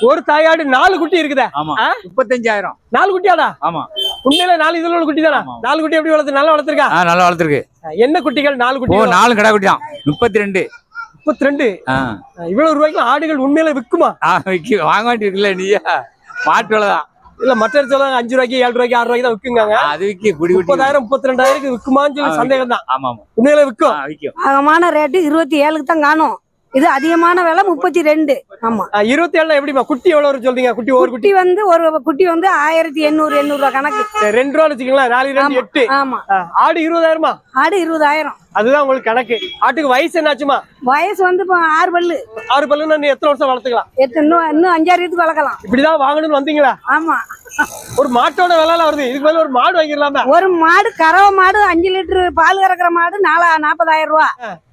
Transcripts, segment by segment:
ஒரு தாயாடு நாலு குட்டி இருக்குதே. ஆமா? முப்பத்தஞ்சாயிரம். நாலு குட்டியாடா? ஆமா. உண்மையில நாலு இதுல உள்ள குட்டி தானா. நாலு குட்டி எப்படி வளர்த்து நல்லா வளர்த்துருக்கா? நல்லா வளர்த்துருக்கு. என்ன குட்டிகள்? நாலு ஓ குட்டி நாலு கடை குட்டி தான் முப்பத்தி ரெண்டு முப்பத்தி ரெண்டு இவ்வளவு ரூபாய்க்கு ஆடுகள் உண்மையில விக்குமா? ஆ, விக்கி. வாங்க வேண்டியிருக்குல்ல நீயா. மாட்டு வேலை தான். இல்ல மற்ற சொல்லுவாங்க அஞ்சு ரூபாய்க்கு ஏழு ரூபாய்க்கு ஆறு ரூபாய்க்கு தான் விக்குங்க அது குடி குட்டி முப்பதாயிரம் முப்பத்தி ரெண்டாயிரம் விக்குமான்னு சொல்லி சந்தேகம் தான் ஆமா ஆமா. உண்மையில விக்கும். அதிகமான ரேட்டு இருபத்தி ஏழுக்கு தான் காணும். இது அதிகமான விலை முப்பத்தி ரெண்டு. ஆமா. இருபத்தி ஏழுல எப்படிமா குட்டி எவ்வளவு சொல்றீங்க? குட்டி ஒரு குட்டி. வந்து ஒரு குட்டி வந்து ஆயிரத்தி எண்ணூறு எண்ணூறு ரூபா கணக்கு. ரெண்டு ரூபா வச்சுக்கலாம் நாலு ரெண்டு. எட்டு. ஆமா. ஆடு இருபதாயிரமா? ஆடு இருபதாயிரம். அதுதான் உங்களுக்கு கணக்கு. ஆட்டுக்கு வயசு என்னாச்சுமா? வயசு வந்து இப்போ ஆறு பல்லு. ஆறு பல்லுன்னா இன்னும் எத்தனை வருஷம் வளர்த்துக்கலாம்? எத்தனை இன்னும் இன்னும் அஞ்சாயிரத்துக்கு வளர்க்கலாம். இப்படிதான் வாங்கணும்னு வந்தீங்களா? ஆமா. ஒரு மாட்டோட விலைல வருது. இதுக்கு மேல ஒரு மாடு வாங்கிடலாமே ஒரு மாடு கறவை மாடு அஞ்சு லிட்டர் பால் கறக்கிற மாடு நாலா நாற்பதாயிரம் ரூபா.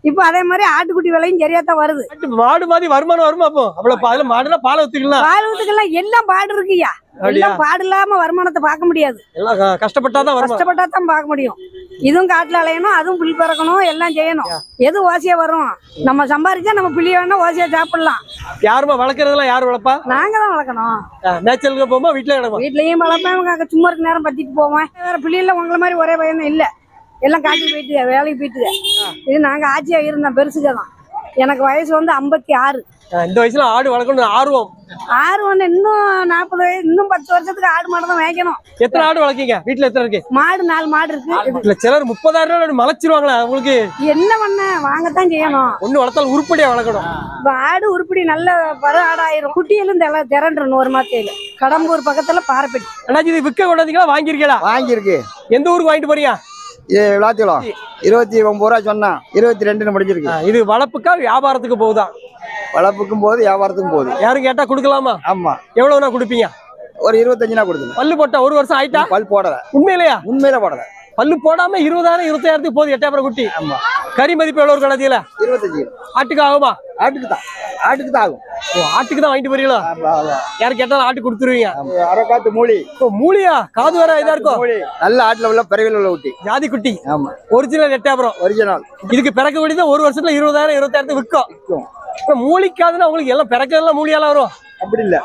இப்போ அதே மாதிரி ஆட்டுக்குட்டி விலையும் சரியா தான் வருது. மாடு மாதிரி வருமானம் வருமா அப்போ அவ்வளவு அதுல மாடுனா பால் ஊத்திக்கலாம். பால் ஊத்துக்கெல்லாம் எல்லாம் பாடு இருக்குய்யா எல்லாம் பாடு இல்லாம வருமானத்தை பார்க்க முடியாது. கஷ்டப்பட்டாதான் வருமா? கஷ்டப்பட்டா தான் பார்க்க முடியும். இதுவும் காட்டுல அலையணும் அதுவும் புல் பறக்கணும். எல்லாம் செய்யணும். எது ஓசையா வரும்? நம்ம சம்பாரிச்சா நம்ம புள்ளிய வேணா ஓசையா சாப்பிடலாம். யாருமா வளர்க்கறதெல்லாம் யாரு வளர்ப்பா? நாங்க தான் வளர்க்கணும். நேச்சுரலுக்கு போமா வீட்டுல கிடமா வீட்லயும் வளர்ப்பேன் சும்மா இருக்க நேரம் பத்திட்டு போவேன். வேற பிள்ளைல உங்களை மாதிரி ஒரே பையன் இல்ல. எல்லாம் காட்டுக்கு போயிட்டு வேலைக்கு போயிட்டு. இது நாங்க ஆட்சியா இருந்தோம் பெருசுக தான். எனக்கு வயசு வந்து ஐம்பத்தி ஆறு. இந்த வயசுல ஆடு வளர்க்கணும் ஆர்வம். வந்து இன்னும் நாற்பது வயசு இன்னும் பத்து வருஷத்துக்கு ஆடு மாடு தான் வைக்கணும் எத்தனை ஆடு வளர்க்கீங்க? வீட்டுல எத்தனை இருக்கு? மாடு நாலு மாடு இருக்கு. இல்ல சிலர் முப்பதாயிரம் ரூபாய் மலைச்சிருவாங்களா உங்களுக்கு என்ன பண்ண? வாங்கத்தான் செய்யணும். ஒண்ணு வளர்த்தாலும் உருப்படியா வளர்க்கணும். இப்ப ஆடு உருப்படி நல்ல பரு ஆடாயிரும். குட்டியிலும் திரண்டுறணும் ஒரு மாத்தையில கடம்பூர் பக்கத்துல பாறைப்பட்டி. அண்ணாச்சி இது விற்க கொண்டாந்தீங்களா? வாங்கியிருக்கீங்களா? வாங்கியிருக்கு. எந்த ஊருக்கு வாங்கிட்டு போறீங்க? இது விளாத்திக்குளம் இருபத்தி ஒன்பது ரூபா சொன்னான் இருபத்தி ரெண்டுன்னு முடிஞ்சிருக்கு. இது வளர்ப்புக்கா வியாபாரத்துக்கு போகுதா? வளர்ப்புக்கும் போது வியாபாரத்துக்கும் போகுது. யாரும் கேட்டா கொடுக்கலாமா? ஆமா. எவ்வளவுனா கொடுப்பீங்க? ஒரு இருபத்தஞ்சுனா கொடுத்துங்க பல்லு போட்டா ஒரு வருஷம் ஆயிட்டா? பல் போடல. உண்மையிலையா? உண்மையில போடல. பல்லு போடாம இருபதாயிரம் இருபத்தாயிரத்துக்கு போகுது எட்டாயிரம் குட்டி. ஆமா. கறி மதிப்பு எவ்வளவு கணத்தில இருபத்தஞ்சு. ஆட்டுக்கு ஆகுமா? ஆட்டுக்கு தான். ஆட்டுக்கு தான் ஆகும். ஓ, ஆட்டுக்கு தான் வாங்கிட்டு போறீங்களா. யாரும் கேட்டாலும் ஆட்டு கொடுத்துருவீங்க. மூலி. ஓ, மூலியா? காது வேற இதா இருக்கும் நல்ல ஆட்டுல உள்ள பிறவில உள்ள ஊட்டி. ஜாதி குட்டி. ஆமா. ஒரிஜினல் எட்டாயிரம் ஒரிஜினல் இதுக்கு பிறக்க வேண்டியது ஒரு வருஷத்துல இருபதாயிரம் இருபத்தாயிரத்துக்கு விற்கும். அப்புறம் மூலிக்காதுன்னா உங்களுக்கு எல்லாம் பிறக்கிறதுலாம் மூலியாலாம் வரும். அப்படி இல்ல.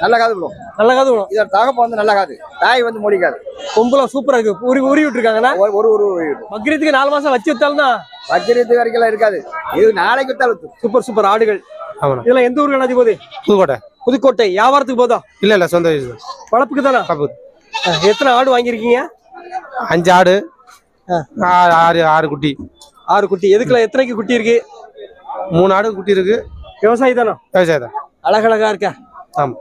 நல்ல காது விடும். நல்ல காது வரும் இதோட தகப்ப வந்து நல்ல காது. தாய் வந்து மூலிக்காது. கொம்புலாம் சூப்பரா இருக்கு. உரி உரி விட்டுருக்காங்கன்னா ஒரு ஒரு பக்ரீத்துக்கு நாலு மாசம் வச்சு வித்தாலும் தான் வச்சிரத்து வரைக்கும் எல்லாம் இருக்காது. இது நாளைக்கு வித்தாலும். சூப்பர் சூப்பர் ஆடுகள். இதெல்லாம் எந்த ஊருக்கு போகுது புதுக்கோட்டை. புதுக்கோட்டை. வியாபாரத்துக்கு போதா? இல்ல இல்ல சொந்த. வளர்ப்புக்கு தானே. எத்தனை ஆடு வாங்கியிருக்கீங்க? அஞ்சு ஆடு ஆறு ஆறு ஆறு குட்டி. ஆறு குட்டி. எதுக்குல எத்தனைக்கு குட்டி இருக்கு? மூணு ஆடு குட்டி இருக்கு. விவசாயி தானே விவசாயம் தான் அழகழகா இருக்கா? ஆமா.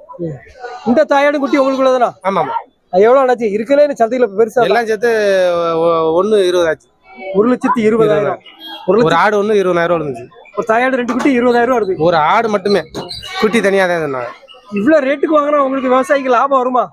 இந்த தாயாடு குட்டி உங்களுக்குள்ள தானே ஆமா ஆமா எவ்வளவு அண்ணாச்சி இருக்கலே சந்தையில பெருசா எல்லாம் சேர்த்து ஒ- ஒண்ணு இருபது ஆச்சு ஒரு லட்சத்தி இருபதாயிரம். ஒரு ஆடு ஒண்ணு இருபதாயிரம் ரூபா இருந்துச்சு. ஒரு தாயாடு ரெண்டு குட்டி இருபதாயிரம் ரூபா வருது. ஒரு ஆடு மட்டுமே. குட்டி தனியா தான் இருந்தாங்க. இவ்வளவு ரேட்டுக்கு வாங்கினா உங்களுக்கு விவசாயிக்கு லாபம் வருமா?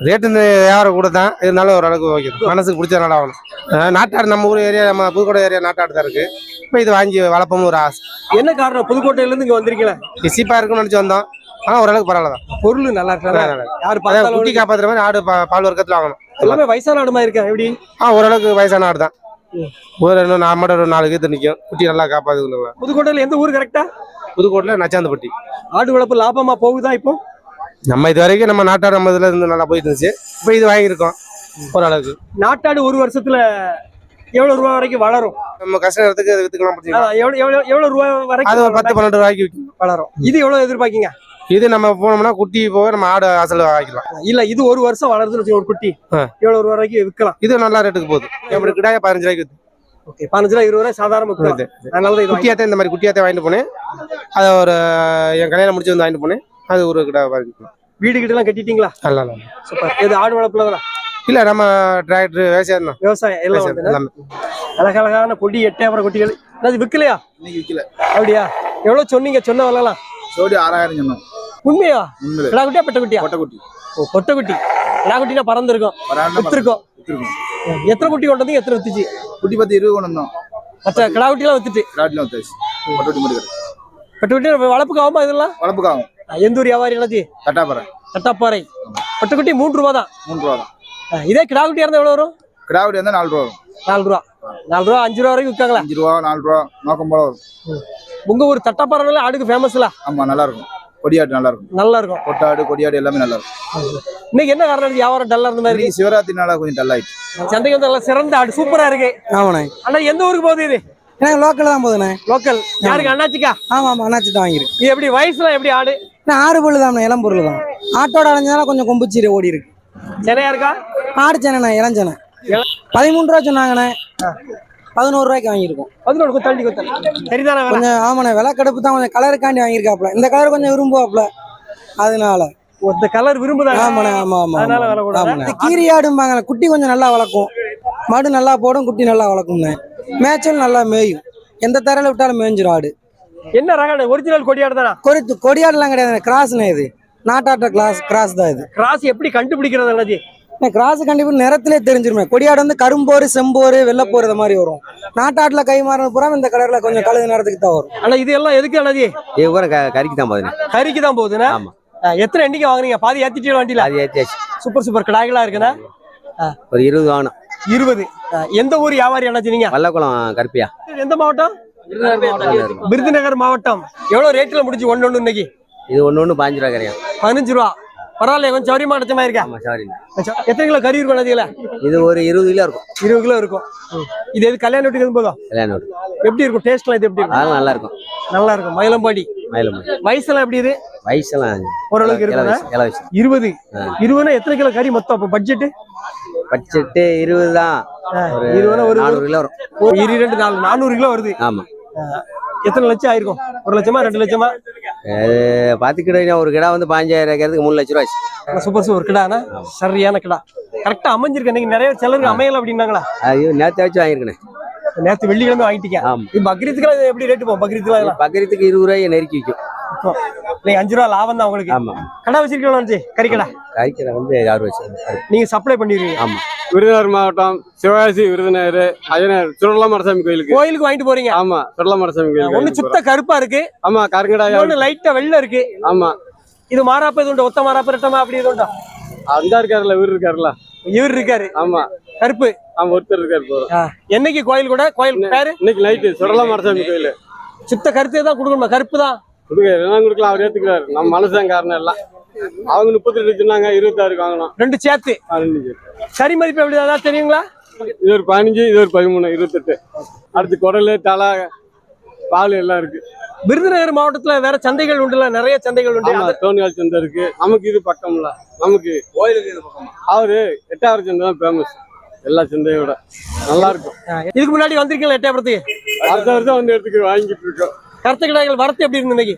ரேட்டு இந்த வியாபாரம் கூட தான். இருந்தாலும் ஓரளவுக்கு ஓகே. மனசுக்கு பிடிச்சதுனால ஆகணும் அஹ் நாட்டாடு நம்ம ஊர் ஏரியா நம்ம புதுக்கோட்டை ஏரியா நாட்டாடு தான் இருக்கு. இப்போ இது வாங்கி வளர்ப்போம்னு ஒரு ஆசை. என்ன காரணம்? புதுக்கோட்டையில இருந்து இங்க வந்திருக்கீங்களா? சீப்பா இருக்கும்னு நினைச்சு வந்தோம். ஆனா ஓரளவுக்கு பரவாயில்ல தான். பொருள் நல்லா இருக்கா நல்லா இருக்கு. யாரு குட்டி காப்பாத்துற மாதிரி ஆடு பால் வர்க்கத்துல வாங்கணும். எல்லாமே வயசான ஆடு மாதிரி இருக்கா? எப்படி? ஆ ஓரளவுக்கு வயசான ஆடு தான். ஒரு இன்னும் நான் மட்டும் ஒரு நாலு கீத்து நிற்கும் குட்டி நல்லா காப்பாத்துக்கணும் புதுக்கோட்டையில எந்த ஊர் கரெக்டா புதுக்கோட்டையில் நச்சாந்தப்பட்டி. ஆடு வளர்ப்பு லாபமா போகுதா இப்போ? நம்ம இது வரைக்கும் நம்ம நாட்டாடு நம்ம இதுல இருந்து நல்லா போயிட்டு இருந்துச்சு. இப்போ இது வாங்கியிருக்கோம். ஓரளவுக்கு. நாட்டாடு ஒரு வருஷத்துல எவ்வளவு ரூபா வரைக்கும் வளரும்? நம்ம கஷ்ட நேரத்துக்கு வித்துக்கலாம் ஆ, எவ்வளவு எவ்வளவு ரூபா அது ஒரு வரைக்கும் பத்து பன்னெண்டு ரூபாய்க்கு வளரும். இது எவ்வளவு எதிர்பார்க்கீங்க? இது நம்ம போனோம்னா குட்டி போக நம்ம ஆடு அசல் வாங்கிக்கலாம். இல்ல இது ஒரு வருஷம் வளருதுன்னு ஒரு குட்டி. எவ்வளவு ரூபா வரைக்கும் விற்கலாம். இது நல்லா ரேட்டுக்கு போகுது. எப்படி கிடாய பதினஞ்சு ரூபாய்க்கு. ஓகே பதினஞ்சு ரூபா இருபது ரூபாய் சாதாரண. அதனால குட்டியாத்தே இந்த மாதிரி குட்டியாத்தே வாங்கிட்டு போனேன். அதை ஒரு என் கல்யாணம் முடிச்சு வந்து வாங்கிட்டு போனேன். அது ஒரு கிடா வாங்கிக்கலாம் வீடு கிட்ட எல்லாம் கட்டிட்டீங்களா நல்லா சூப்பர். இது ஆடு வளர்ப்புல இல்ல நம்ம டிராக்டர் விவசாயம் தான். விவசாயம் எல்லாம் அழகழகான கொடி எட்டயபுரம் குட்டிகள். அது விற்கலையா இன்னைக்கு விக்கல. அப்படியா? எவ்வளவு சொன்னீங்க? சொன்ன வரலாம். ஜோடி ஆறாயிரம் சொன்னோம். உண்மையா? கிடா குட்டியா? பெட்ட குட்டியா? கொட்டைக்குட்டி ஓ பொட்டை குட்டி. கிடா குட்டினா பறந்துருக்கும். வித்துருக்கோம். எத்தனை குட்டி கொண்டு எத்தனை வித்துச்சு? குட்டி பத்து இருபது கொண்டு வந்தோம். மற்ற கிடா குட்டிலாம் வித்துட்டு ராட்ல வந்தாச்சு கொட்டக்குட்டி மட்டும் கிடையாது. பெட்ட குட்டி வளர்ப்புக்கு ஆகுமா இதெல்லாம்? வளர்ப்புக்காகும் எந்த ஊர் வியாபாரி என்னாச்சு தட்டாப்பறை. தட்டாப்பாறை. பொட்டை குட்டி மூன்று ரூபா தான். மூணு ரூபா தான். இதே கிடா குட்டியா இருந்தா எவ்வளவு வரும்? கிடாவடி வந்தா நாலு ரூபா வரும். நாலு ரூபா. நாலு ரூபா அஞ்சு ரூபா வரைக்கும் விற்காங்களா? அஞ்சு ரூபா நாலு ரூபா நோக்கம் போல வரும். உங்க ஊர் தட்டாப்பாறைனால ஆடுக்கு ஃபேமஸ்ல ஆமா நல்லா இருக்கும். கொடியாடு நல்லா இருக்கும் நல்லா இருக்கும் கொட்டாடு கொடியாடு எல்லாமே நல்லா இருக்கும் இன்னைக்கு என்ன காரணம் வியாபாரம் டல்லா இருந்த மாதிரி சிவராத்திரி நாளா கொஞ்சம் டல் ஆயிட்டு. சந்தைக்கு வந்து நல்லா சிறந்த ஆடு சூப்பரா இருக்கு. ஆமாண்ணே. அண்ணா எந்த ஊருக்கு போகுது இது? எனக்கு லோக்கல் தான் போதுண்ணே லோக்கல் யாருக்கு? அண்ணாச்சிக்கா? ஆமா ஆமா அண்ணாச்சி தான் வாங்கியிருக்கு. இது எப்படி வயசுல எப்படி ஆடு? நான் ஆறு பொருள் தான். இளம் பொருள் தான் ஆட்டோட அலைஞ்சதால கொஞ்சம் கொம்புச்சீரை ஓடி இருக்கு. சென்னையா இருக்கா? ஆடு சேனண்ணே இளஞ்சனை பதிமூணு ரூபா சொன்னாங்கண்ணே. பதினோரு ரூபாய்க்கு வாங்கியிருக்கோம். பதினோரு குத்தல் சரிதானே கொஞ்சம் ஆமாண்ணே விலை கடுப்பு தான் கொஞ்சம் கலருக்காண்டி வாங்கியிருக்காப்ல இந்த கலர் கொஞ்சம் விரும்புவாப்ல அதனால. இந்த கலர் விரும்புதாங்க ஆமாண்ணே ஆமா ஆமா ஆமாண்ணே. இந்த கீரி ஆடும்பாங்க குட்டி கொஞ்சம் நல்லா வளர்க்கும். மாடு நல்லா போடும் குட்டி நல்லா வளர்க்கும்ண்ணே. மேய்ச்சல் நல்லா மேயும். எந்த தரையில விட்டாலும் மேய்ஞ்சிரும் ஆடு. என்ன ரகம் ஒரிஜினல் கொடியாடு தானா? கொடி கொடியாடுலாம் கிடையாது கிராஸ்ண்ணே இது. நாட்டாட்ட கிளாஸ் கிராஸ் தான் இது. கிராஸ் எப்படி கண்டுபிடிக்கிறது அண்ணாச்சி கிராஸ் கண்டிப்பா நிறத்திலே தெரிஞ்சிருமே. கொடியாடு வந்து கரும்போரு செம்போரு வெள்ளப்போர் இந்த மாதிரி வரும். நாட்டாட்டுல கை மாறினது பூரா இந்த கலர்ல கொஞ்சம் கழுது நேரத்துக்கு தான் வரும். அண்ணா இது எல்லாம் எதுக்கு அண்ணாச்சி இது? க- கறிக்கு தான் போகுதுண்ணே. கறிக்கு தான் போகுதுண்ணா? ஆமா. ஆ, எத்தனை எண்ணிக்கை வாங்குறீங்க பாதி ஏத்திட்டு வண்டியில? அது ஏற்றியாச்சு சூப்பர் சூப்பர். கடாய்களா இருக்குண்ணா? ஒரு இருபது வாங்கணும். இருபது. எந்த ஊர் வியாபாரி அண்ணாச்சி நீங்க வல்லக்குளம் கருப்பியா. எந்த மாவட்டம்? விருதுநகர் மாவட்டம். எவ்வளவு ரேட்ல முடிஞ்சு ஒண்ணு ஒண்ணு இன்னைக்கு? இது ஒன்று ஒன்று பாஞ்சு ரூபா கறியா பதினஞ்சு ரூபா. பரவாயில்ல கொஞ்சம் சௌரியமா இருக்கா? ஆமா சாரி எத்தனை கிலோ கறி இருக்கும் அண்ணாச்சியில இது ஒரு இருபது கிலோ இருக்கும். இருபது கிலோ இருக்கும். இது எது கல்யாண வீட்டுக்கு போதும் கல்யாணம் வீடு. எப்படி இருக்கும்? டேஸ்ட்லாம் இது எப்படி இருக்கும்? நல்லா இருக்கும். நல்லா இருக்கும். மயிலம்பாடி. மயிலம் வயசுலாம் எப்படி இது? வயசெல்லாம் ஓரளவுக்கு வயசு இருபது. இருபதுனா எத்தனை கிலோ கறி மொத்தம்? அப்போ பட்ஜெட் பட்ஜெட்டு இருபது தான். ஒரு இருபதுனா ஒரு நானூறு கிலோ வரும். இரு ரெண்டு நாலு நானூறு கிலோ வருது. ஆமா. எத்தனை லட்சம் ஆயிருக்கும்? ஒரு லட்சமா ரெண்டு லட்சமா? பார்த்துக்கிட்ட ஒரு கிடா வந்து பாஞ்சாயிரம் இருக்கிறதுக்கு மூணு லட்ச ரூபா ஆச்சு ஆனா சூப்பர் சூப்பர் கிடானா சரியான கிடா. கரெக்டா அமைஞ்சிருக்கு. இன்னைக்கு நிறைய சிலருக்கு அமையல அப்படின்னாங்களா? அது நேற்று வச்சு வாங்கியிருக்கேன். நேத்து வெள்ளிக்கிழமை வாங்கிட்டீங்க. ஆமா. இது எப்படி ரேட்டு போகும்? பக்ரீத்துக்குலாம் பக்கத்துக்கு இருபது ரூபாய் நெருக்கி விற்கும் நீங்க அஞ்சு ரூபா லாபம் தான் உங்களுக்கு. ஆமா. கடை வச்சிருக்கீங்களா கறி கடை கறிக்கடை வந்து ஆறு வச்சு நீங்க சப்ளை பண்ணிடுவீங்க. ஆமா. விருதுநகர் மாவட்டம் சிவகாசி விருதுநகர் அய்யனார் சுடலமரசாமி கோயிலுக்கு. கோயிலுக்கு வாங்கிட்டு போறீங்க. ஆமா சுடலமரசாமி ஒண்ணு கோயிலுக்கு சுத்த கருப்பா இருக்கு. ஆமா கருங்கடாயா இன்னொன்னு லைட்டா வெள்ளை இருக்கு. ஆமா. இது மாறாப்ப இது உண்டு? ஒத்த மாறாப்ப ரெட்டமா அப்படி இது உண்டா? அந்த இருக்காருல்ல இவர் இருக்காருல்ல. இவர் இருக்காரு. ஆமா. கருப்பு. ஆமா ஒருத்தர் இருக்காரு என்னைக்கு கோயில் கூட? கோயில் பேரு? இன்னைக்கு நைட்டு சுடலமரசாமி கோயில். சுத்த கருத்தே தான் கொடுக்கணுமா? கருப்பு தான். என்ன கொடுக்கலாம் அவர் ஏத்துக்கிறாரு. நம்ம மனசுதான் காரணம் எல்லாம். அவங்க முப்பத்தி ரெண்டு சொன்னாங்க இருபத்தாறுக்கு வாங்கணும் ரெண்டு சேர்த்து. பதினஞ்சு கறி மதிப்பு எப்படி அதான் தெரியுங்களா? இது ஒரு பதினஞ்சு இது ஒரு பதிமூணு இருபத்தெட்டு. அடுத்து குடல் தலை பால் எல்லாம் இருக்கு. விருதுநகர் மாவட்டத்துல வேற சந்தைகள் உண்டுல நிறைய சந்தைகள் உண்டு. தோணியால் சந்தை இருக்கு. நமக்கு இது பக்கம்ல. நமக்கு அவரு எட்டாவது சந்தை தான் ஃபேமஸ் எல்லா சந்தையோட. நல்லா இருக்கும். இதுக்கு முன்னாடி வந்திருக்கீங்களா எட்டயபுரத்துக்கு அடுத்த வருஷம் வந்து எடுத்துக்க வாங்கிட்டு இருக்கோம். கருத்து கடைகள் வரத்து எப்படி இருந்து இன்னைக்கு?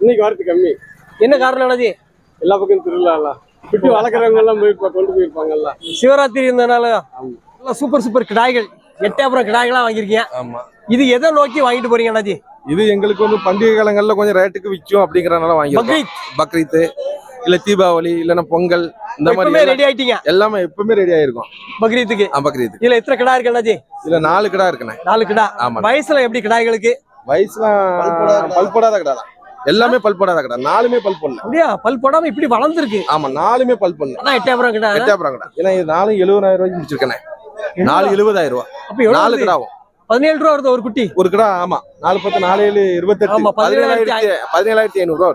இன்னைக்கு வரது கம்மி. என்ன காரணம் என்னது எல்லா பக்கம் திருவிழால குட்டி வளர்க்குறவங்க எல்லாம் போயிருப்பா கொண்டு போயிருப்பாங்கல்ல. சிவராத்திரி இருந்ததுனால எல்லாம் சூப்பர் சூப்பர் கிடாய்கள். எட்டயபுரம் கிடாய்களா வாங்கியிருக்கீங்க. ஆமா. இது எதை நோக்கி வாங்கிட்டு போறீங்க அண்ணாஜி? இது எங்களுக்கு வந்து பண்டிகை காலங்கள்ல கொஞ்சம் ரேட்டுக்கு விற்கும் அப்படிங்கறதுனால வாங்கிருக்கோம் பக்ரீத். பக்ரீத் இல்ல தீபாவளி இல்லன்னா பொங்கல் இந்த மாதிரி ரெடி ஆயிட்டீங்க. எல்லாமே எப்பவுமே ரெடி ஆயிருக்கும். பக்ரீத்துக்கு? ஆ, பக்ரீத் இதுல எத்தனை கிடா இருக்கு அண்ணாஜி? இதுல நாலு கிடா இருக்குண்ணே. நாலு கிடா. ஆமா வயசுல எப்படி கிடாய்களுக்கு? வயசுலாம் பல் போடாத கடை. தான். எல்லாமே பல் போடாத கடை. நாலுமே பல் பண்ணல அப்படியா? பல் போடாம இப்படி வளர்ந்துருக்கு. ஆமா நாலுமே பல் பண்ணல அதான் எட்டயபுரம் கிடா எட்டாப்புறம் கடை. ஏன்னா இது நாலு எழுபதாயிரம் ரூபாய்க்கு முடிச்சிருக்கேனே. நாலு எழுபதாயிரம் ரூபாய். அப்ப நாலு? கிடாவும் பதினேழு ரூபா வருது ஒரு குட்டி. ஒரு கிடா ஆமா. நாலு பத்து நாலு ஏழு இருபத்தெட்டு. ஆமா, பதினேழாயிரத்தி பதினேழாயிரத்தி ஐநூறு. ரூபா.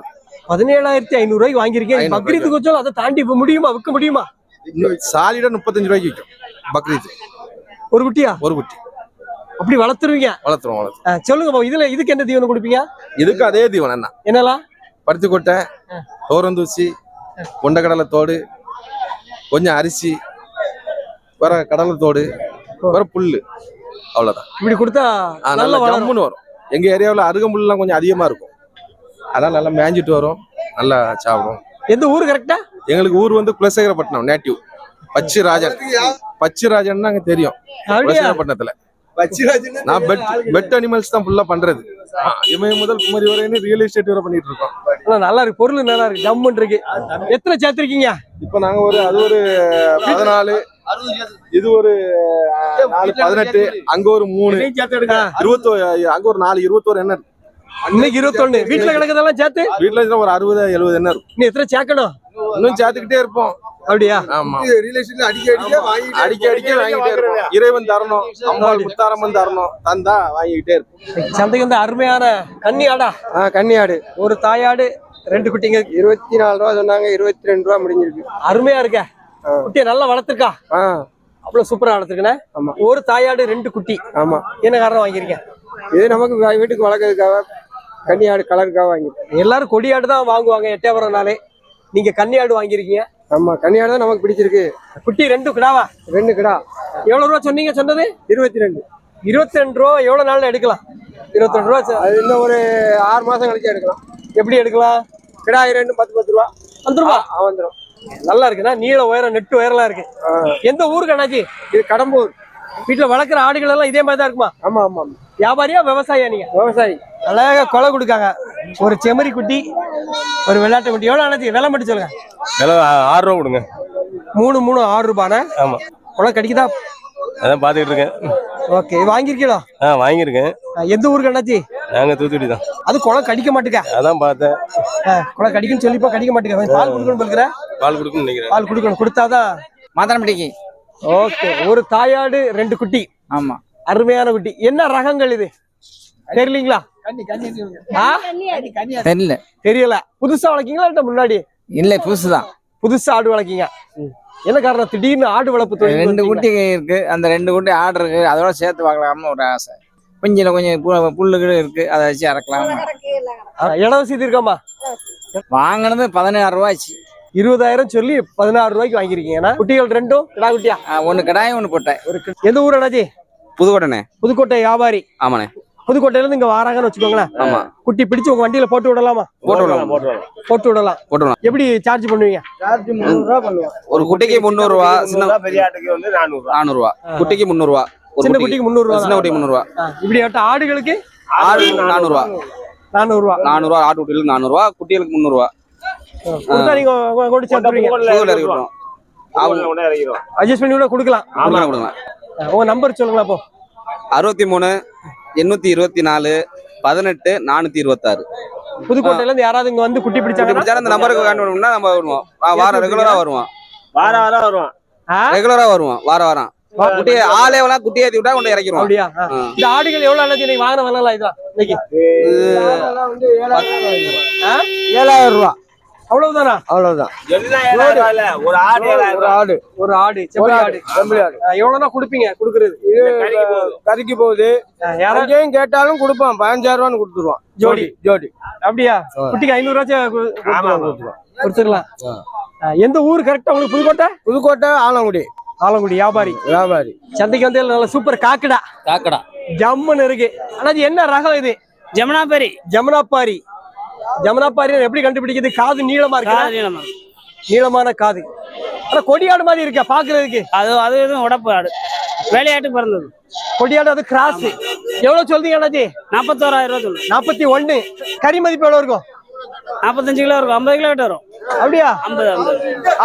பதினேழாயிரத்தி ஐநூறு ரூபாய்க்கு வாங்கியிருக்கேன். பக்ரீத்துக்கு வச்சாலும் அதை தாண்டி இப்ப முடியுமா? விற்க முடியுமா? சாலிடா முப்பத்தஞ்சு ரூபாய்க்கு விற்கும் பக்ரீத் ஒரு குட்டியா? ஒரு குட்டி. அப்படி வளர்த்துருவீங்க. வளர்த்துருவோம் ஆ, சொல்லுங்க. இதுல இதுக்கு என்ன தீவனம் கொடுப்பீங்க? இதுக்கு அதே தீவனம் என்ன? என்னலாம் பருத்தி கொட்டை தோரந்தூசி கொண்டக்கடலை தோடு கொஞ்சம் அரிசி வர கடலை தோடு வர புல்லு. அவ்வளவுதான். இப்படி கொடுத்தா நல்ல ஜம்முன்னு வரும். எங்க ஏரியாவில் அருகம்புல்லாம் கொஞ்சம் அதிகமா இருக்கும். அதான் நல்லா மேய்ஞ்சிட்டு வரும். நல்லா சாப்பிடும். எந்த ஊரு கரெக்டா எங்களுக்கு ஊர் வந்து குலசேகரப்பட்டினம் நேட்டிவ் பச்சு ராஜன் பச்சு ராஜன் அங்க தெரியும். குலசேகரப்பட்டினத்துல. நான் பெட் பெட் அனிமல்ஸ் தான் ஃபுல்லா பண்றது. ஆ, இமய முதல் குமரி வரைன்னு ரியல் எஸ்டேட் வரை பண்ணிட்டு இருக்கோம் நல்லா இருக்கு. பொருள் நல்லா இருக்கு. ஜம்முன்னு இருக்கு. எத்தனை சேர்த்திருக்கீங்க? இப்ப நாங்க ஒரு அது ஒரு பதினாலு இது ஒரு நாலு பதினெட்டு அங்க ஒரு மூணு இருபத்தோ அங்க ஒரு நாலு இருபத்தோரு இருக்கு? இன்னைக்கு இருபத்தொன்னு. வீட்டுல கிடக்கதெல்லாம் சேர்த்து? வீட்டுல இருந்தா ஒரு அறுபது எழுபது எண்ணெய் இருக்கும் நீ எத்தனை சேர்க்கணும்? இன்னும் சேர்த்துக்கிட்டே இருப்போம். அப்படியா? ஆமா. அடிக்க அடிக்க வாங்கிட்டே இருப்போம். இறைவன் தரணும் அம்பாள் முத்தாரம்மன் தரணும் தந்தா வாங்கிக்கிட்டே இருப்போம். சந்தைக்கு வந்து அருமையான கன்னி ஆடா ஆ கன்னியாடு. ஒரு தாயாடு ரெண்டு குட்டிங்க. இருபத்தி நாலு ரூபா சொன்னாங்க இருபத்தி ரெண்டு ரூபா முடிஞ்சிருக்கு. அருமையா இருக்க. குட்டியை நல்லா வளர்த்துருக்கா? ஆ. அவ்வளவு சூப்பரா வளர்த்துருக்கனே ஆமா. ஒரு தாயாடு ரெண்டு குட்டி. ஆமா. என்ன காரணம் வாங்கியிருக்கேன் இது நமக்கு வீட்டுக்கு வளர்க்கறதுக்காக கன்னியாடு கலருக்காக வாங்கிருக்கோம் எல்லாரும் கொடியாடு தான் வாங்குவாங்க எட்டயபுரம்னாலே நீங்க கன்னியாடு வாங்கியிருக்கீங்க. ஆமா கன்னியாடு தான் நமக்கு பிடிச்சிருக்கு. குட்டி ரெண்டு கிடாவா? ரெண்டு கிடா. எவ்வளவு ரூபா சொன்னீங்க சொன்னது? இருபத்தி ரெண்டு இருபத்தி ரெண்டு ரூபா எவ்வளவு நாள்ல எடுக்கலாம்? இருபத்தி ரெண்டு ரூபா அது இன்னும் ஒரு ஆறு மாசம் கழிச்சு எடுக்கலாம். எப்படி எடுக்கலாம்? கிடா ரெண்டு பத்து பத்து ரூபா. வந்துருவா ஆ, வந்துரும். நல்லா இருக்குண்ணா நீள உயரம் நெட்டு உயரம்லாம் இருக்கு. எந்த ஊருக்கு அண்ணாச்சி? இது கடம்பூர். வீட்டுல வளர்க்குற ஆடுகள் எல்லாம் இதே மாதிரி தான் இருக்குமா? ஆமா ஆமா ஆமா. வியாபாரியா விவசாயியா நீங்க? விவசாயி. அழகா கொலை கொடுக்காங்க. ஒரு செம்மறி குட்டி ஒரு வெள்ளாட்டு குட்டி. எவ்வளவு அண்ணாச்சி விலை மட்டும் சொல்லுங்க. விலை ஆறு ரூபா கொடுங்க. மூணு மூணு ஆறு ரூபாண்ணே ஆமா. கொலை கடிக்குதா? அதான் பாத்துக்கிட்டு இருக்கேன். ஓகே. வாங்கியிருக்கீங்களா? ஆ வாங்கியிருக்கேன். எந்த ஊருக்கு அண்ணாச்சி? நாங்க தூத்துக்குடி தான். அது குளம் கடிக்க மாட்டுக்க? அதான் பார்த்தேன். குளம் கடிக்குன்னு சொல்லிப்போ கடிக்க மாட்டுக்க? கொஞ்சம் பால் கொடுக்கணும் பால் கொடுக்குன்னு நினைக்கிறேன். பால் கொடுக்கணும். கொடுத்தாதான் மாதனப்பட்டிக்கு ஓகே. ஒரு தாயாடு ரெண்டு குட்டி. ஆமா. அருமையான குட்டி. என்ன ரகங்கள் இது? தெரியலீங்களா ஆ? தெரியல. தெரியல. புதுசா வளர்க்கீங்களா இல்ல முன்னாடி? இல்ல புதுசுதான். புதுசா ஆடு வளர்க்கீங்க. என்ன காரணம்? திடீர்னு ஆடு வளர்ப்பு தொழில் ரெண்டு? குட்டி இருக்கு. அந்த ரெண்டு குட்டி ஆர்டர் இருக்கு. அதோட சேர்த்து பார்க்கலாம்னு ஒரு ஆசை. கொஞ்சம் கொஞ்சம் புல்லுகள் இருக்கு. அதை வச்சு இறக்கலாம் ஆ, இட வசதி இருக்காமா? வாங்கினது பதினாறு ரூபாய்ச்சு. இருபதாயிரம் சொல்லி பதினாறு ரூபாய்க்கு வாங்கிருக்கீங்க குட்டிகள் ரெண்டும்? கிடா குட்டியா? ஒன்னு கடாயம் ஒன்னு போட்டேன். ஒரு எந்த ஊர் அண்ணாச்சி? புதுக்கோட்டனே புதுக்கோட்டை வியாபாரி. ஆமாண்ணே. புதுக்கோட்டையில இருந்து இங்க வராங்கன்னு வச்சுக்கோங்களேன். ஆமா. குட்டி பிடிச்சு உங்க வண்டியில போட்டு விடலாமா? போட்டு விடலாம். போட்டு விடலாம். போட்டுடலாம். எப்படி சார்ஜ் பண்ணுவீங்க? சார்ஜ் பண்ணுவோம். ஒரு குட்டிக்கு முந்நூறு ரூபா சின்ன பெரிய ஆட்டுக்கு வந்து நானூறு நானூறு ரூபா குட்டிக்கு முந்நூறு ரூபா சின்ன குட்டிக்கு முந்நூறு ரூபா சின்ன குட்டிக்கு முந்நூறு ரூபா இப்படி ஆட்ட ஆடுகளுக்கு? ஆடு நானூறு ரூபா நானூறு ரூபா நானூறு ரூபா ஆட்டு குட்டிகளுக்கு நானூறு ரூபா குட்டிகளுக்கு முந்நூறு ரூபா நீங்க கொண்டு அவங்க அட்ஜஸ்ட் பண்ணி கூட கொடுக்கலாம். கொடுங்க உங்க நம்பர் சொல்லுங்களா அப்போ அறுபத்தி மூணு எண்ணூத்தி இருபத்தி நாலு பதினெட்டு நானூத்தி இருபத்தாறு. புதுக்கோட்டையில இருந்து யாராவது இங்க வந்து குட்டி பிடிச்சாங்க பிடிச்சாலும் அந்த நம்பருக்கு பண்ணோம்னா நம்ம வருவோம். வாரம் ரெகுலரா வருவோம். வாரம் வாரம் வருவான் ரெகுலரா வருவோம் வாரம் வாரம். குட்டி ஆளே வேணா குட்டி ஏத்தி விட்டா கொண்டு இறக்கிடுவோம். அப்படியா. இந்த ஆடுகள் எவ்வளவு அண்ணாச்சி நீங்க வாங்கின வரலாம் இன்னைக்கு. ஆ? ஏழாயிரம் ரூபா. அவ்வளவுதானா? அவ்வளவுதான். ஒரு ஆடு ஒரு ஆடு ஒரு ஆடு செம்மறி ஆடு செம்மறி ஆடு. எவ்வளவுனா கொடுப்பீங்க கொடுக்குறது? கறிக்கு போகுது. யாரா அங்கேயும் கேட்டாலும் கொடுப்பான். பதினஞ்சாயிரம் ரூபான்னு கொடுத்துருவான். ஜோடி. ஜோடி. அப்படியா? குட்டிக்கு ஐநூறு ரூபாச்சும் கொடுத்துக்கலாம் எந்த ஊர் கரெக்டா உங்களுக்கு புதுக்கோட்டை? புதுக்கோட்டை ஆலங்குடி. ஆலங்குடி வியாபாரி. வியாபாரி. சந்தைக்கு வந்து நல்ல சூப்பர் காக்கடா. காக்கடா. ஜம்முன்னு இருக்கு. ஆனா இது என்ன ரகம் இது? ஜமுனாபரி. ஜமுனாப்பாரி ஜமுனாப்பாரி எப்படி கண்டுபிடிக்கிறது காது நீளமா இருக்கு? நீளமான காது. ஆனா கொடியாடு மாதிரி இருக்கா பாக்குறதுக்கு? அது அது எதுவும் உடப்பு ஆடு வேலையாட்டு பிறந்தது. கொடியாடு அது கிராஸ் எவ்வளவு சொல்றீங்க அண்ணாச்சி? நாற்பத்தோராயிரம் ரூபா சொல்லு நாற்பத்தி ஒண்ணு கறி மதிப்பு எவ்வளவு இருக்கும்? நாற்பத்தஞ்சு கிலோ இருக்கும். ஐம்பது கிலோ கிட்ட வரும். அப்படியா? ஐம்பது ஐம்பது.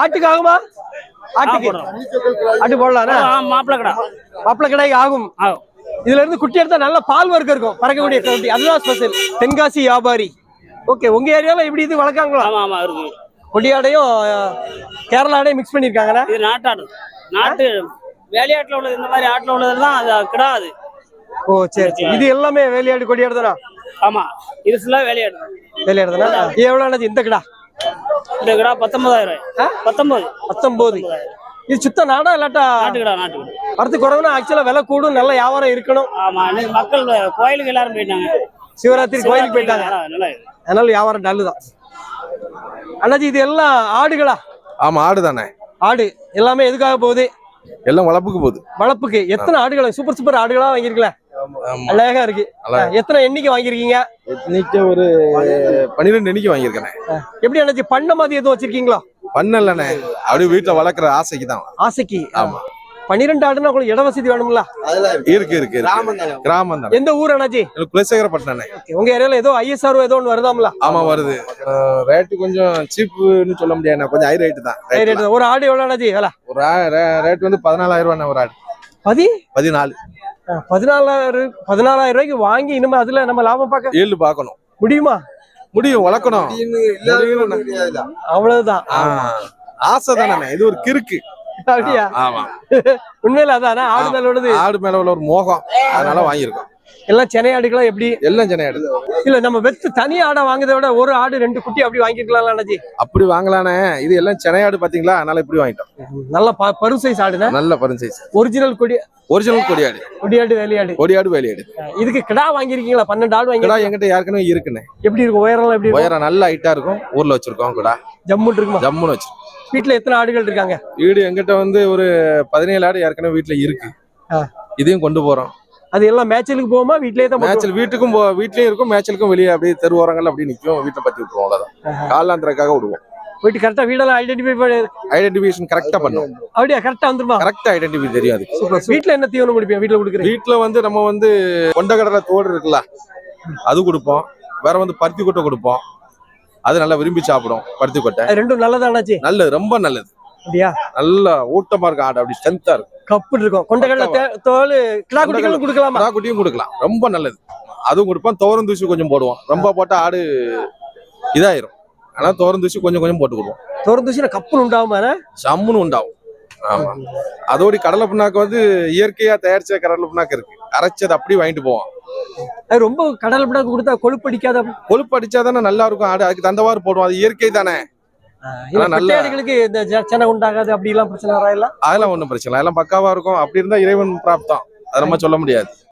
ஆட்டுக்கு ஆகுமா? ஆட்டுக்கு. ஆட்டு போடலாம் மாப்பிள்ள கடா. மாப்பிள கடைக்கு ஆகும். ஆகும். இதுல இருந்து குட்டி எடுத்தா நல்ல பால் வர்க்கம் இருக்கும். பறக்கக்கூடிய அதுதான் ஸ்பெஷல் தென்காசி வியாபாரி. ஓகே உங்க ஏரியால இப்படி இது வளர்க்காங்களா? ஆமா ஆமா இருக்கு. கொடியாடையும் அஹ், கேரளா ஆடையும் மிக்ஸ் பண்ணிருக்காங்கண்ணா? இது நாட்டாடு. நாட்டு வேலையாட்டுல உள்ளது இந்த மாதிரி ஆட்டுல உள்ளதெல்லாம் அது கிடாது. ஓ சரி சரி. இது எல்லாமே வேலையாடு கொடியாடு தானா? ஆமா இது ஃபுல்லா வேலையாடு. வேலையாடு தானே எவ்வளவு இந்த கடா? இந்த கிடா பத்தொன்பதாயிரம். பத்தொன்பது. பத்தொன்பது. இது சுத்த நாடா இல்லாட்டா நாட்டு கிடா நாட்டு கிடா. வரத்து குறைவுனா ஆக்சுவலா விலை கூடும் நல்ல வியாபாரம் இருக்கணும். ஆமா மக்கள் கோயிலுக்கு எல்லாரும் போயிட்டாங்க. சிவராத்திரி கோயிலுக்கு போயிட்டாங்க. அதனால வியாபாரம் டல்லு தான் அண்ணாச்சி இது எல்லாம் ஆடுகளா? ஆமா ஆடு தானே ஆடு. எல்லாமே எதுக்காக போகுது? எல்லாம் வளர்ப்புக்கு போகுது. வளர்ப்புக்கு எத்தனை ஆடுகள் சூப்பர் சூப்பர் ஆடுகளா வாங்கிருக்கல அழகா இருக்கு. எத்தனை எண்ணிக்கை வாங்கிருக்கீங்க இன்னைக்கு ஒரு பன்னிரெண்டு எண்ணிக்கை வாங்கியிருக்கேன். எப்படி அண்ணாச்சி பண்ண மாதிரி எதுவும் வச்சிருக்கீங்களா? பண்ணலண்ணே. அப்படியே வீட்டுல வளர்க்குற ஆசைக்கு தான் ஆசைக்கு. ஆமா. பன்னிரெண்டு ஆடுனா உங்களுக்கு இட வசதி வேணும்ல? இருக்கு. இருக்கு. கிராமம் தானே. எந்த ஊர் அண்ணாச்சி? குலசேகரப்பட்டினே Okay, உங்க ஏரியால ஏதோ ஐஎஸ்ஆர் ஏதோ ஒன்று வருதாம்ல? ஆமா வருது. ரேட்டு கொஞ்சம் சீப்புன்னு சொல்ல முடியாது கொஞ்சம் ஹை ரேட்டு தான். Rate rate. ஒரு ஆடு எவ்வளவு அண்ணாச்சி? வேலை? ஒரு ரேட் வந்து பதினாலாயிரம் ரூபாய் ஒரு ஆடு. பதி? பதினாலு. பதினாலாயிரம் பதினாலாயிரம் ரூபாய்க்கு வாங்கி இனிமே அதுல நம்ம லாபம் பார்க்க ஏழு பார்க்கணும். முடியுமா? முடியும் வளர்க்கணும். அவ்வளவுதான். ஆ, ஆசை தானே. இது ஒரு கிறுக்கு. அப்படியா? ஆமா. உண்மையில அதானே? ஆடு மேல உள்ளது ஆடு மேல உள்ள ஒரு மோகம். அதனால வாங்கியிருக்கோம். எல்லாம் சென்னை ஆடுகளா எப்படி? எல்லாம் சென்னையாடு இல்ல நம்ம வெத்து தனி ஆடை வாங்குறதை விட ஒரு ஆடு ரெண்டு குட்டி அப்படி வாங்கிருக்கலாம் அண்ணாச்சி? அப்படி வாங்கலானே. இது எல்லாம் சென்னையாடு பாத்தீங்களா? அதனால இப்படி வாங்கிட்டோம். நல்ல பரு சைஸ் ஆடுனா? நல்ல பரிசைஸ் ஒரிஜினல் கொடி ஒரிஜினல் கொடியாடு. கொடியாடு வேலையாடு. கொடியாடு வேலையாடு. இதுக்கு கிடா வாங்கிருக்கீங்களா பன்னெண்டு ஆடு வாங்கி கிடா எங்கிட்ட ஏற்கனவே இருக்குண்ணே. எப்படி இருக்கும்? உயரம் எப்படி உயரம் நல்ல ஹைட்டா இருக்கும். ஊர்ல வச்சிருக்கோம் கிடா. ஜம்முன்னு இருக்குமா? ஜம்முன்னு வச்சிருக்கோம். வீட்டுல எத்தனை ஆடுகள் இருக்காங்க? வீடு எங்கிட்ட வந்து ஒரு பதினேழு ஆடு ஏற்கனவே வீட்டுல இருக்கு. இதையும் கொண்டு போறோம். அது எல்லாம் மேட்சலுக்கு போகுமா? வீட்லயே தான் மேட்சல் வீட்டுக்கும் போ- வீட்லயும் இருக்கும் மேட்சலுக்கும் வெளியே அப்படியே தெரு ஓரங்கள்ல அப்படியே நிக்கும். வீட்டை பத்தி விட்டுருவோம் அவ்வளவுதான். காலாந்திரக்காக விடுவோம். போயிட்டு கரெக்டா வீடெல்லாம் ஐடென்டிஃபை பண்ணி. ஐடென்டிஃபிகேஷன் கரெக்டா பண்ணும் அப்படியா? கரெக்டா வந்துருமா? கரெக்டா ஐடென்டிஃபை தெரியும் அதுக்கு. சூப்பர் வீட்ல என்ன தீவனம் குடிப்பீங்க? வீட்ல குடுக்குறீங்க? வீட்டுல வந்து நம்ம வந்து கொண்டக்கடலை தோடு இருக்குல்ல அது கொடுப்போம். வேற வந்து பருத்தி கொட்டை கொடுப்போம். அது நல்லா விரும்பி சாப்பிடும் பருத்தி கொட்டை. ரெண்டும் நல்லதானாச்சு? நல்லது ரொம்ப நல்லது. அப்படியா? நல்ல ஊட்டமா இருக்கும் ஆடு அப்படி ஸ்ட்ரென்த்தா இருக்கும். கப்பு இருக்கும். கொண்டக்கடலை தே- தோல் கிடா குட்டிகளும் கொடுக்கலாமா? அதா குட்டியும் கொடுக்கலாம். ரொம்ப நல்லது. அதுவும் கொடுப்போம் தோரம் தூசி கொஞ்சம் போடுவோம். ரொம்ப போட்டா ஆடு இதாயிரும். ஆனா தோரம் தூசி கொஞ்சம் கொஞ்சம் போட்டு கொடுப்போம். திறந்துச்சுன்னா கப்புன்னு உண்டாகுமா சம்முன்னு உண்டாகும். ஆமா. அதோட கடலை புண்ணாக்கு வந்து இயற்கையா தயாரிச்ச கடலை புண்ணாக்கு இருக்கு. அரைச்சது அப்படியே வாங்கிட்டு போவோம் ரொம்ப கடல் பிடாக்கு கொடுத்தா கொழுப்படிக்காத கொழுப்பு அடிச்சாதானே நல்லா இருக்கும் ஆடு அதுக்கு தந்தவாறு போடுவோம். அது இயற்கை தானே. பெட்டையாடுகளுக்கு இந்த ஜ- செனை உண்டாகாது அப்படி எல்லாம் பிரச்சனை அதெல்லாம் ஒண்ணும் பிரச்சனை இல்லை. அதெல்லாம் பக்காவா இருக்கும். அப்படி இருந்தா இறைவன் பிராப்தம். அதை நம்ம சொல்ல முடியாது.